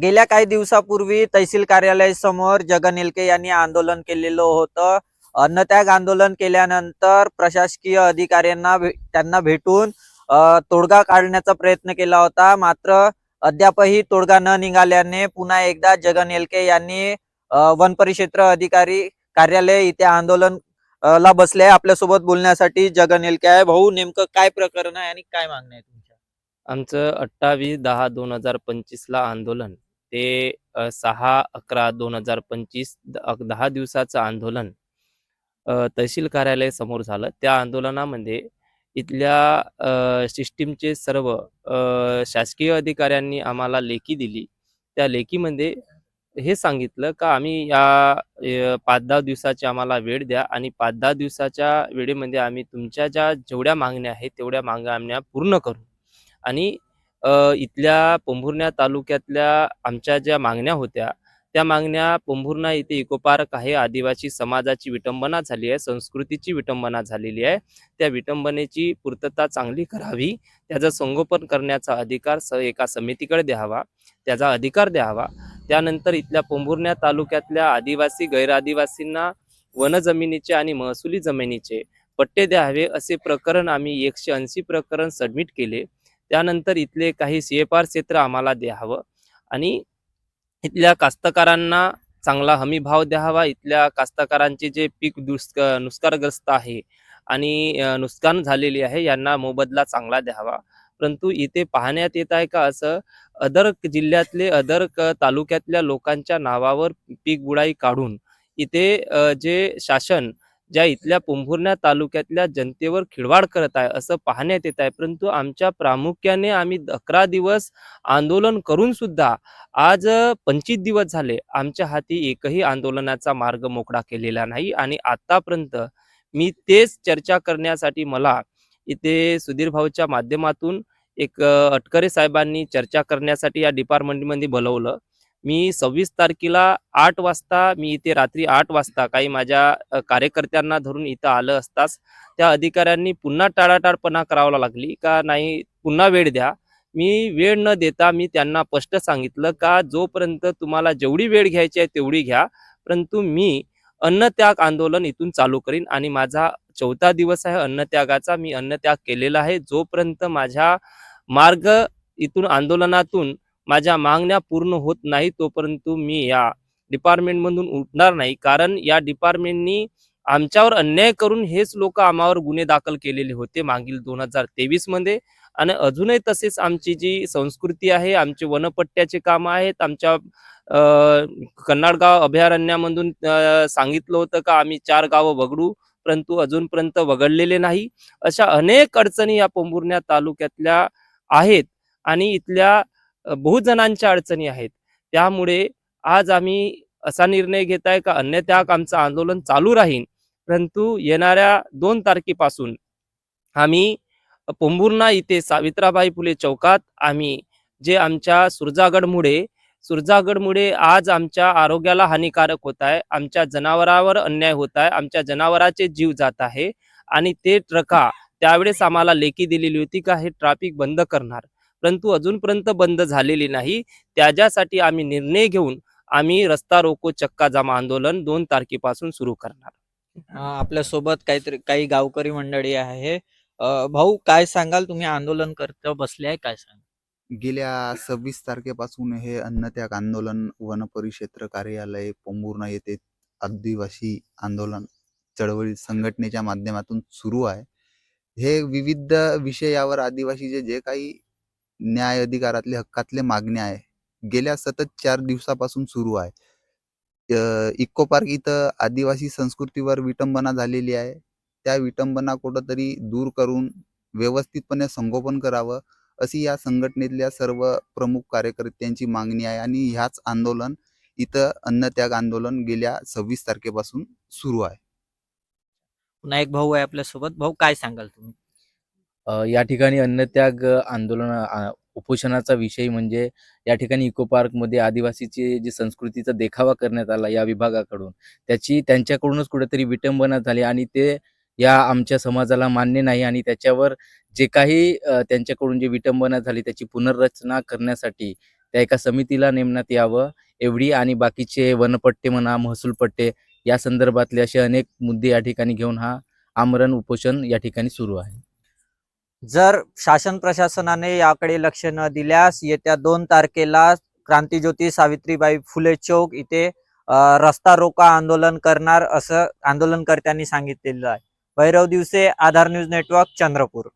गेल्या काही दिवसापूर्वी तहसील कार्यालय समोर जगन एलके यांनी आंदोलन केलेलं होतं. अन्नत्याग आंदोलन केल्यानंतर प्रशासकीय अधिकाऱ्यांना भे- त्यांना भेटून तोडगा काढण्याचा प्रयत्न केला होता. मात्र अद्यापही तोडगा न निघाल्याने पुन्हा एकदा जगन एलके यांनी वन परिक्षेत्र अधिकारी कार्यालय इथे आंदोलन ला बसले. आपल्यासोबत बोलण्यासाठी जगन एलके आहे. भाऊ नेमकं काय प्रकरण आहे आणि काय मागणी आहे आमचं अठ्ठावीस दहा दोन हजार पंचवीसला आंदोलन. ते सहा अकरा दोन हजार पंचवीस दहा दिवसाचं आंदोलन तहसील कार्यालय समोर झालं. त्या आंदोलनामध्ये इथल्या सिस्टीमचे सर्व अ, शासकीय अधिकाऱ्यांनी आम्हाला लेखी दिली. त्या लेखीमध्ये हे सांगितलं का आम्ही या पाच दहा दिवसाची आम्हाला वेळ द्या आणि पाच दहा दिवसाच्या वेळेमध्ये आम्ही तुमच्या ज्या जेवढ्या मागण्या आहेत तेवढ्या मागण्या पूर्ण करू. आणि इथल्या पोंभुर्ण्या तालुक्यातल्या आमच्या ज्या मागण्या होत्या त्या मागण्या पोंभुर्णा इथे इको पार्क आहे आदिवासी समाजाची विटंबना झाली आहे संस्कृतीची विटंबना झालेली आहे. त्या विटंबनेची पूर्तता चांगली करावी त्याचं संगोपन करण्याचा अधिकार स एका समितीकडे द्यावा त्याचा अधिकार द्यावा. त्यानंतर इथल्या पोंभुर्ण्या तालुक्यातल्या आदिवासी गैरआदिवासींना वनजमिनीचे आणि महसुली जमिनीचे पट्टे द्यावे असे प्रकरण आम्ही एकशे ऐंशी प्रकरण सबमिट केले. त्यानंतर इथले काही सी एफ आर क्षेत्र आम्हाला द्यावं. आणि इथल्या कास्तकारांना चांगला हमी भाव द्यावा. इथल्या कास्तकारांचे जे पीक दुष्क नुस्कारग्रस्त आहे आणि नुकसान झालेली आहे यांना मोबदला चांगला द्यावा. परंतु इथे पाहण्यात येत आहे का असं? अदर जिल्ह्यातले अदर तालुक्यातल्या लोकांच्या नावावर पीक बुडाई काढून इथे जे शासन ज्या इथल्या पोंभुर्णा तालुक्यातल्या जनतेवर खिळवाड करत आहे असं पाहण्यात येत आहे. परंतु आमच्या प्रामुख्याने आम्ही अकरा दिवस आंदोलन करून सुद्धा आज पंचवीस दिवस झाले. आमच्या हाती एकही आंदोलनाचा मार्ग मोकळा केलेला नाही आणि आतापर्यंत मी तेच चर्चा करण्यासाठी मला इथे सुधीर भाऊच्या माध्यमातून एक अटकरे साहेबांनी चर्चा करण्यासाठी या डिपार्टमेंटमध्ये बोलवलं. मी सव्वीस तारखेला आठ वाजता मी इथे रात्री आठ वाजता काही माझ्या कार्यकर्त्यांना धरून इथं आलं असताच त्या अधिकाऱ्यांनी पुन्हा टाळाटाळपणा करावा लागली का नाही पुन्हा वेळ द्या. मी वेळ न देता मी त्यांना स्पष्ट सांगितलं का जोपर्यंत तुम्हाला जेवढी वेळ घ्यायची आहे तेवढी घ्या परंतु मी अन्नत्याग आंदोलन इथून चालू करीन आणि माझा चौथा दिवस आहे अन्नत्यागाचा मी अन्नत्याग केलेला आहे. जोपर्यंत माझ्या मार्ग इथून आंदोलनातून माझ्या मागण्या पूर्ण होत नाही तोपर्यंत मी या डिपार्टमेंटमधून उठणार नाही. कारण या डिपार्टमेंटनी आमच्यावर अन्याय करून हेच लोक आम्हावर गुन्हे दाखल केलेले होते मागील दोन हजार तेवीसमध्ये. आणि अजूनही तसेच आमची जी संस्कृती आहे आमचे वनपट्ट्याचे कामं आहेत आमच्या कन्नाडगाव अभयारण्यामधून सांगितलं होतं का आम्ही चार गावं वगडू परंतु अजूनपर्यंत वगळलेले नाही. अशा अनेक अडचणी या पोंभुर्ण्या तालुक्यातल्या आहेत. आणि इथल्या बहुत जणांच्या अडचणी आहेत. त्यामुळे आज आम्ही असा निर्णय घेत आहे का अन्यत्याग आमचं आंदोलन चालू राहील परंतु येणाऱ्या दोन तारखेपासून आम्ही पोंभुर्णा इथे सावित्राबाई फुले चौकात आम्ही जे आमच्या सुरजागडमुळे सुरजागडमुळे आज आमच्या आरोग्याला हानिकारक होत आहे आमच्या जनावरावर अन्याय होत आहे आमच्या जनावराचे जीव जात आहे आणि ते ट्रका त्यावेळेस आम्हाला लेखी दिलेली होती का हे ट्रॅफिक बंद करणार. परंतु अजूनपर्यंत बंद झालेली नाही. त्याच्यासाठी आम्ही निर्णय घेऊन आम्ही रस्ता रोको चक्का जामा आंदोलन दोन तारखेपासून सुरू करणार. अ, आपल्यासोबत काहीतरी काही गावकरी मंडळी आहे. भाऊ काय सांगाल? तुम्ही आंदोलन करत बसले आहे काय सांगाल? गेल्या सव्वीस तारखेपासून हे अन्नत्याग आंदोलन वन परिक्षेत्र कार्यालय पोंभुर्णा येथे आदिवासी आंदोलन चळवळी संघटनेच्या माध्यमातून सुरू आहे. हे विविध विषयावर आदिवासीचे जे काही न्याय अधिकारातले हक्कातले मागण्या आहे. गेल्या सतत चार दिवसापासून सुरू आहे. इको पार्क इथं आदिवासी संस्कृतीवर विटंबना झालेली आहे. त्या विटंबना कुठंतरी दूर करून व्यवस्थितपणे संगोपन करावं अशी या संघटनेतल्या सर्व प्रमुख कार्यकर्त्यांची मागणी आहे आणि ह्याच आंदोलन इथं अन्नत्याग आंदोलन गेल्या सव्वीस तारखेपासून सुरू आहे. पुन्हा एक भाऊ आहे आपल्यासोबत. भाऊ काय सांगाल तुम्ही? या ठिकाणी अन्नत्याग आंदोलन उपोषणाचा विषय म्हणजे या ठिकाणी इको पार्कमध्ये आदिवासीची जी संस्कृतीचा देखावा करण्यात आला या विभागाकडून त्याची त्यांच्याकडूनच कुठेतरी विटंबना झाली आणि ते या आमच्या समाजाला मान्य नाही आणि त्याच्यावर जे काही त्यांच्याकडून जी विटंबना झाली त्याची पुनर्रचना करण्यासाठी त्या एका समितीला नेमण्यात यावं एवढी आणि बाकीचे वनपट्टे म्हणा महसूल पट्टे या संदर्भातले असे अनेक मुद्दे या ठिकाणी घेऊन हा आमरण उपोषण या ठिकाणी सुरू आहे. जर शासन प्रशासनाने याकडे लक्ष न दिल्यास येत्या दोन तारखेला क्रांतीज्योती सावित्रीबाई फुले चौक इथे रस्ता रोका आंदोलन करणार असं आंदोलनकर्त्यांनी सांगितलेलं आहे. Bhairav Diwase Aadhaar news network Chandrapur.